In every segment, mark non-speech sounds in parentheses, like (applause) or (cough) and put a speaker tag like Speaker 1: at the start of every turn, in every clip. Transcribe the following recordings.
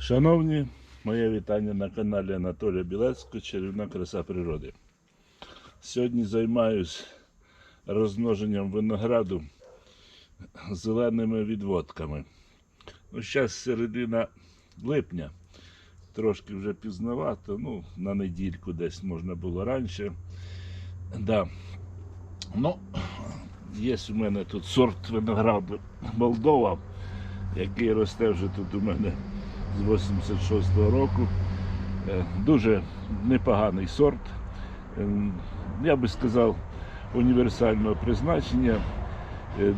Speaker 1: Шановні, моє вітання на каналі Анатолія Білецького Чарівна краса природи. Сьогодні займаюсь розмноженням винограду зеленими відводками. Ну, зараз середина липня, трошки вже пізновато, ну, на недільку десь можна було раніше. Да. Ну, є у мене тут сорт винограду Молдова, який росте вже тут у мене з 86-го року. Е, Дуже непоганий сорт. Е, Я би сказав, універсального призначення, Е,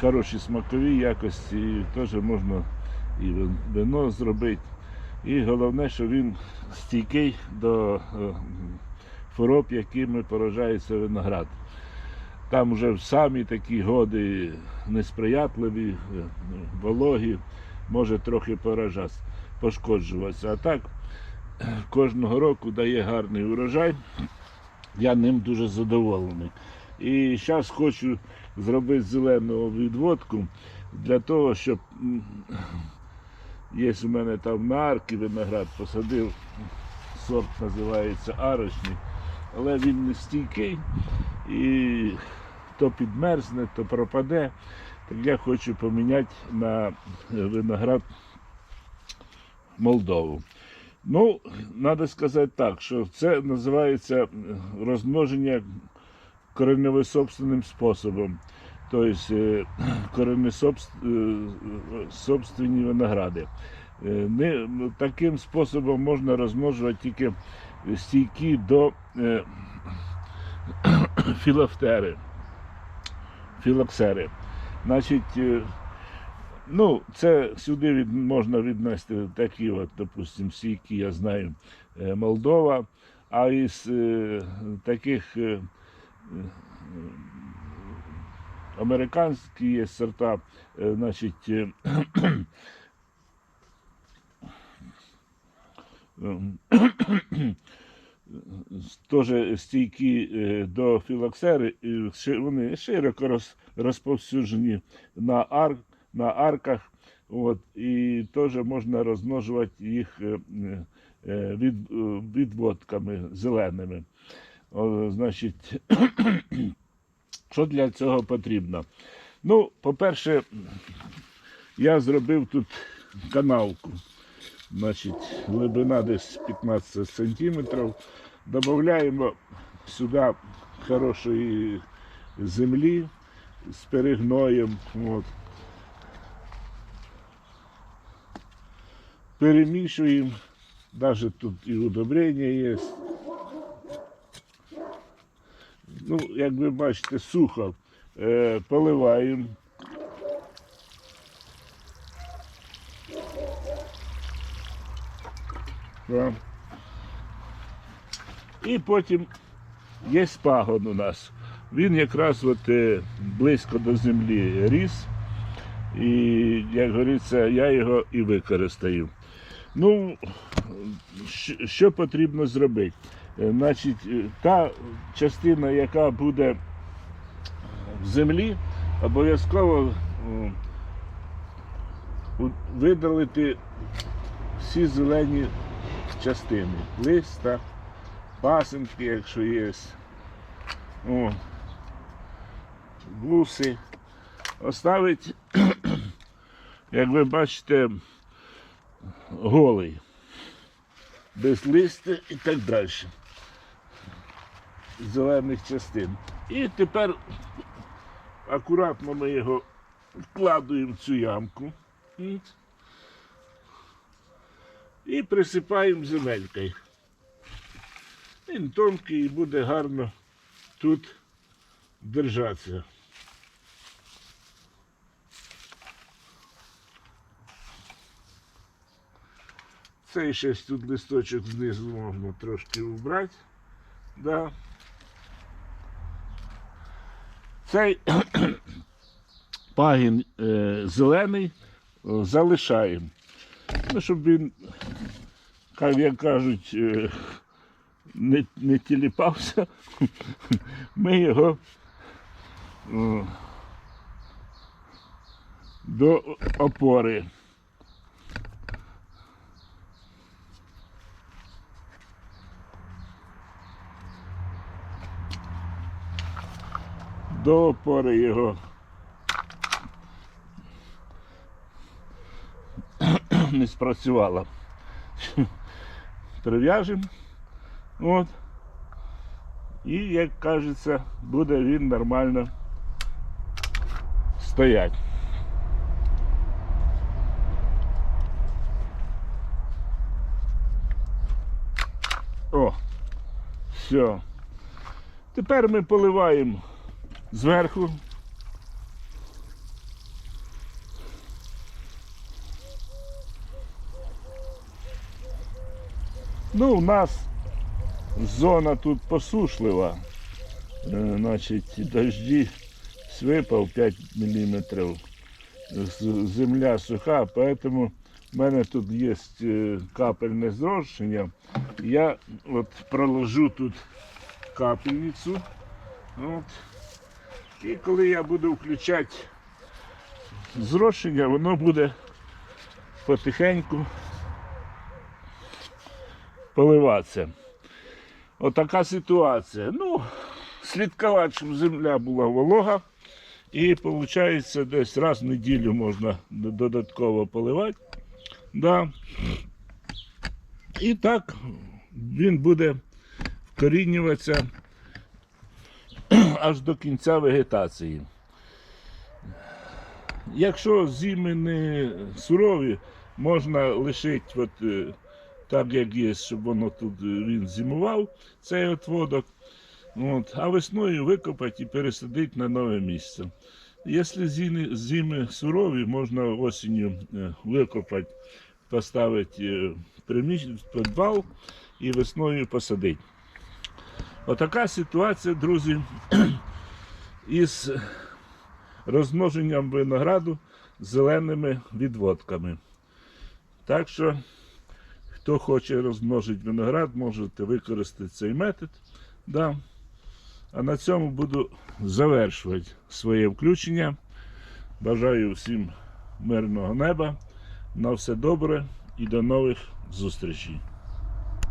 Speaker 1: хороші смакові якості, теж можна і вино зробити. І головне, що він стійкий до хвороб, якими поражається виноград. Там вже самі такі годи несприятливі, вологі, може трохи поражати, пошкоджуватися. А так кожного року дає гарний урожай. Я ним дуже задоволений. І зараз хочу зробити зелену відводку для того, щоб є у мене там на арки виноград посадив, сорт називається арочник, але він не стійкий і то підмерзне, то пропаде. Так я хочу поміняти на виноград Молдову. Ну, треба сказати так, що це називається розмноження кореневисобственним способом. Тобто е, (clears throat) коренесобственні виногради. Е, Не, ну, таким способом можна розмножувати тільки стійкі до (clears throat) е, філофтери, філоксери. Значить, ну, це сюди від, можна віднести такі, от, допустим, стійкі, я знаю, е, Молдова, а із е, таких е, е, американські є сорта, е, значить, е, (clears throat) теж стійкі е, до філоксери, вони широко роз, розповсюджені на, ар, на арках. От, і теж можна розмножувати їх е, е, від, е, відводками зеленими. О, значить, (clears throat) що для цього потрібно? Ну, по-перше, я зробив тут канавку. Значить, глибина десь 15 сантиметрів. Додаємо сюди хорошої землі з перегноєм. От. Перемішуємо. Навіть тут і удобрення є. Ну, як ви бачите, сухо е, поливаємо. Да. І потім є пагон у нас. Він якраз от, е, близько до землі ріс. І, як говориться, я його і використаю. Ну, що- потрібно зробити? Е, Значить, е, та частина, яка буде в землі, обов'язково видалити всі зелені частини. Листа, пасинки, якщо є. О, гуси. Оставить, (clears throat) як ви бачите, голий. Без листя і так далі. Зелених частин. І тепер акуратно ми його вкладуємо в цю ямку. І присипаємо земелькою. Він тонкий і буде гарно тут держатися. Цей ще тут листочок знизу можна трошки убрати. Да. Цей (coughs) пагін е, зелений е, залишаємо. Ну, щоб він, як кажуть, е, не, не тіліпався, (laughs) ми його е, до опори до опори його не спрацювала. Прив'яжемо. От. І, як кажеться, буде він нормально стоять. О, все. Тепер ми поливаємо зверху. Ну, у нас зона тут посушлива. Е, Значить, дожді випав 5 мм. Земля суха, поэтому в мене тут є е, капельне зрошення. Я от проложу тут капельницю. От. І коли я буду включати зрошення, воно буде потихеньку поливатися. Отака ситуація. Ну, слідкувати, щоб земля була волога. І виходить, десь раз в неділю можна додатково поливати. Да. І так він буде вкорінюватися аж до кінця вегетації. Якщо зими не сурові, можна лишити от, е, так, як є, щоб воно тут е, він зимував, цей отводок. От, а весною викопати і пересадити на нове місце. Якщо зими, сурові, можна осінню е, викопати, поставити в підвал і весною посадити. Отака ситуація, друзі, (clears throat) із розмноженням винограду зеленими відводками. Так що, хто хоче розмножити виноград, можете використати цей метод. Да. А на цьому буду завершувати своє включення. Бажаю всім мирного неба. На все добре і до нових зустрічей.